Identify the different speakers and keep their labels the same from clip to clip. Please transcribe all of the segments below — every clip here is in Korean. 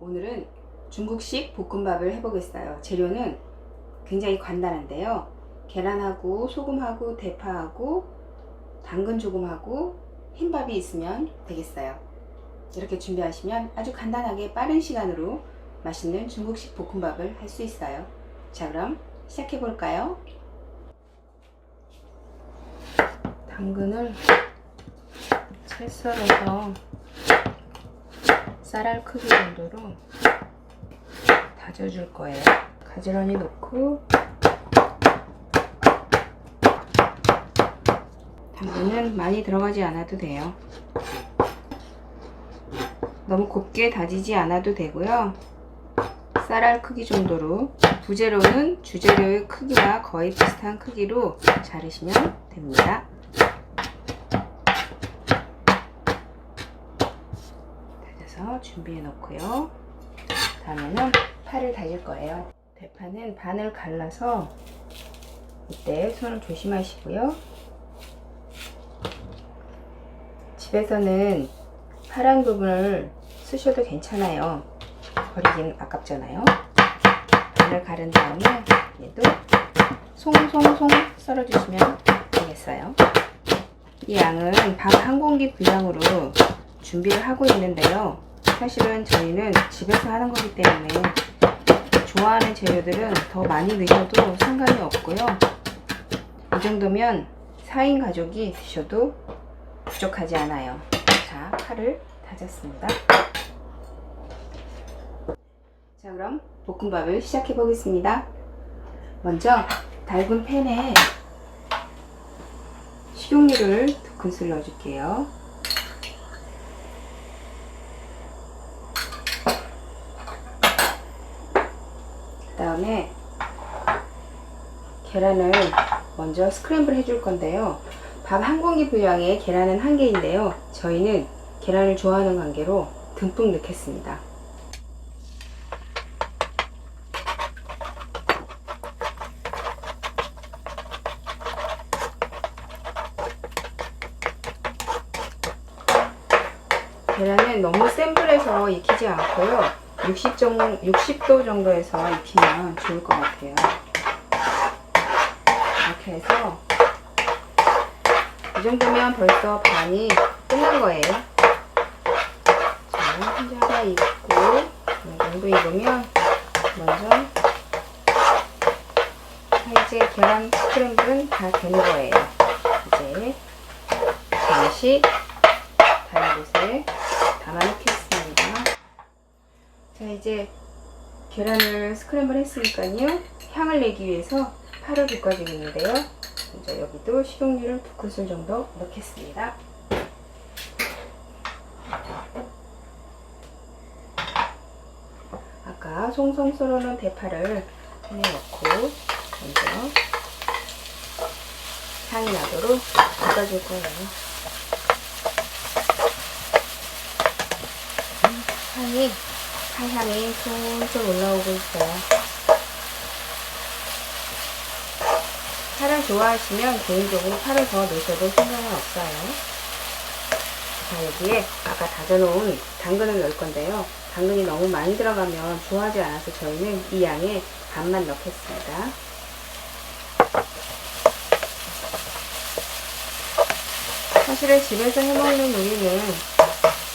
Speaker 1: 오늘은 중국식 볶음밥을 해보겠어요. 재료는 굉장히 간단한데요. 계란하고 소금하고 대파하고 당근 조금하고 흰밥이 있으면 되겠어요. 이렇게 준비하시면 아주 간단하게 빠른 시간으로 맛있는 중국식 볶음밥을 할 수 있어요. 자, 그럼 시작해 볼까요? 당근을 채 썰어서 쌀알 크기 정도로 다져줄 거예요. 가지런히 넣고 당근은 많이 들어가지 않아도 돼요. 너무 곱게 다지지 않아도 되고요. 쌀알 크기 정도로 부재료는 주재료의 크기와 거의 비슷한 크기로 자르시면 됩니다. 준비해 놓고요. 다음에는 파를 다질 거예요. 대파는 반을 갈라서 이때 손을 조심하시고요. 집에서는 파란 부분을 쓰셔도 괜찮아요. 버리긴 아깝잖아요. 반을 가른 다음에 얘도 송송송 썰어주시면 되겠어요. 이 양은 밥 한 공기 분량으로 준비를 하고 있는데요. 사실은 저희는 집에서 하는 거기 때문에 좋아하는 재료들은 더 많이 넣으셔도 상관이 없고요. 이 정도면 4인 가족이 드셔도 부족하지 않아요. 자, 파를 다졌습니다. 자, 그럼 볶음밥을 시작해 보겠습니다. 먼저 달군 팬에 식용유를 두 큰술 넣어줄게요. 그 다음에 계란을 먼저 스크램블 해줄 건데요. 밥 한 공기 분량에 계란은 한 개인데요. 저희는 계란을 좋아하는 관계로 듬뿍 넣겠습니다. 계란은 너무 센 불에서 익히지 않고요. 60 정, 60도 정도에서 익히면 좋을 것 같아요. 이렇게 해서 이 정도면 벌써 반이 끝난 거예요. 자, 한자가 익고 이 정도 익으면 먼저 자, 이제 계란 스크램블은 다 된 거예요. 이제 잠시 다른 곳에 담아놓겠습니다. 자, 이제 계란을 스크램블 했으니까요. 향을 내기 위해서 파를 볶아주겠는데요. 먼저 여기도 식용유를 두 큰술 정도 넣겠습니다. 아까 송송 썰어놓은 대파를 팬에 넣고 먼저 향이 나도록 볶아줄 거예요. 향이 파향이 솔솔 올라오고 있어요. 파를 좋아하시면 개인적으로 파를 더 넣으셔도 상관은 없어요. 자, 여기에 아까 다져놓은 당근을 넣을 건데요. 당근이 너무 많이 들어가면 좋아하지 않아서 저희는 이 양에 반만 넣겠습니다. 사실은 집에서 해먹는 요리는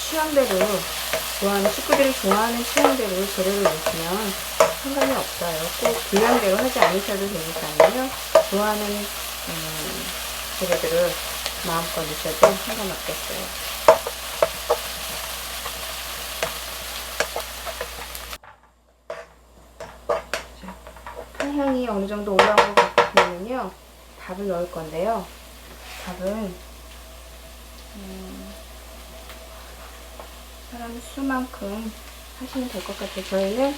Speaker 1: 취향대로 좋아하는 식구들이 좋아하는 취향대로 재료를 넣으시면 상관이 없어요. 꼭 분량대로 하지 않으셔도 되니까요. 좋아하는 음, 재료들을 마음껏 넣으셔도 상관없겠어요. 향이 어느 정도 올라온 것 같으면요 밥을 넣을 건데요. 밥은 음, 사람 수만큼 하시면 될 것 같아요. 저희는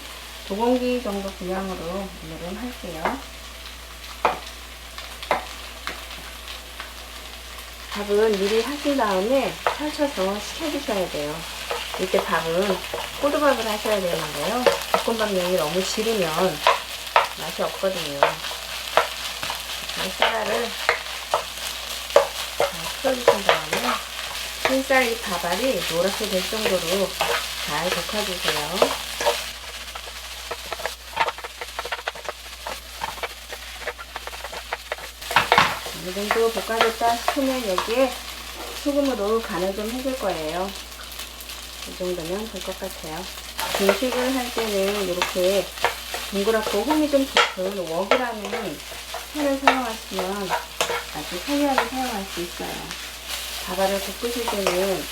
Speaker 1: 두 공기 정도 분량으로 오늘은 할게요. 밥은 미리 하신 다음에 펼쳐서 식혀주셔야 돼요. 이때 밥은 호두밥을 하셔야 되는데요. 볶음밥 양이 너무 지르면 맛이 없거든요. 이 쌀알을 잘 풀어주신 다음에 흰쌀 이 밥알이 노랗게 될 정도로 잘 볶아주세요. 어느 정도 볶아졌다 싶으면 여기에 소금으로 간을 좀 해줄 거예요. 이 정도면 될 것 같아요. 중식을 할 때는 이렇게 동그랗고 홈이 좀 깊은 웍이라는 팬을 사용하시면 아주 편리하게 사용할 수 있어요. 밥알을 볶으실 때는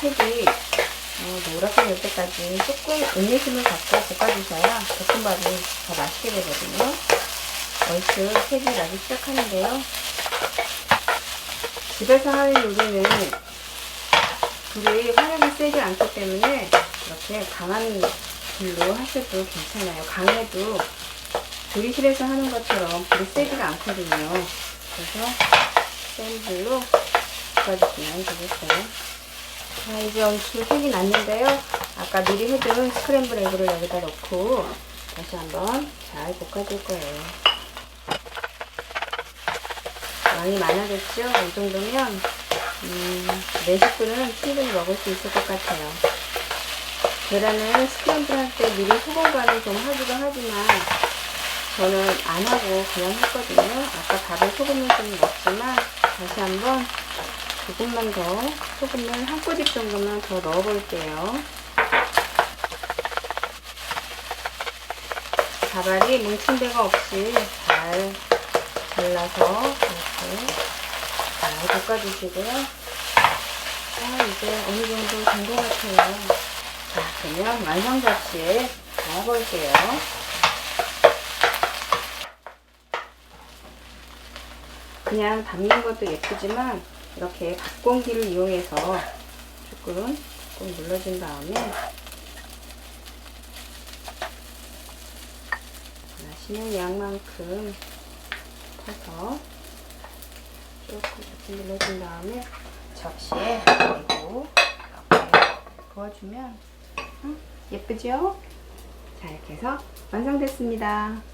Speaker 1: 색이 어, 노랗게 될 때까지 조금 인내심을 갖고 볶아주셔야 볶음밥이 더 맛있게 되거든요. 얼추 색이 나기 시작하는데요. 집에서 하는 요리는 불이 화력이 세지 않기 때문에 이렇게 강한 불로 하셔도 괜찮아요. 강해도 조리실에서 하는 것처럼 불이 세지가 않거든요. 그래서 센 불로 볶아주시면 되겠어요. 자, 이제 얼추 색이 났는데요. 아까 미리 해둔 스크램블 에그를 여기다 넣고 다시 한번 잘 볶아줄 거예요. 양이 많아졌죠? 이 정도면 음, 네 식구는 충분히 먹을 수 있을 것 같아요. 계란을 스크램블 할 때 미리 소금 간을 좀 하기도 하지만 저는 안 하고 그냥 했거든요. 아까 밥에 소금을 좀 넣었지만 다시 한번 조금만 더 소금을 한 꼬집 정도만 더 넣어 볼게요. 밥알이 뭉친 데가 없이 잘 잘라서 이렇게 잘 볶아주시고요. 자, 이제 어느 정도 된 것 같아요. 자, 그러면 완성 접시에 넣어볼게요. 그냥 담는 것도 예쁘지만 이렇게 밥공기를 이용해서 조금 조금 눌러준 다음에 원하시는 양만큼 퍼서 조금 조금 눌러준 다음에 접시에 그리고 이렇게 부어주면 응? 예쁘죠? 자 이렇게 해서 완성됐습니다.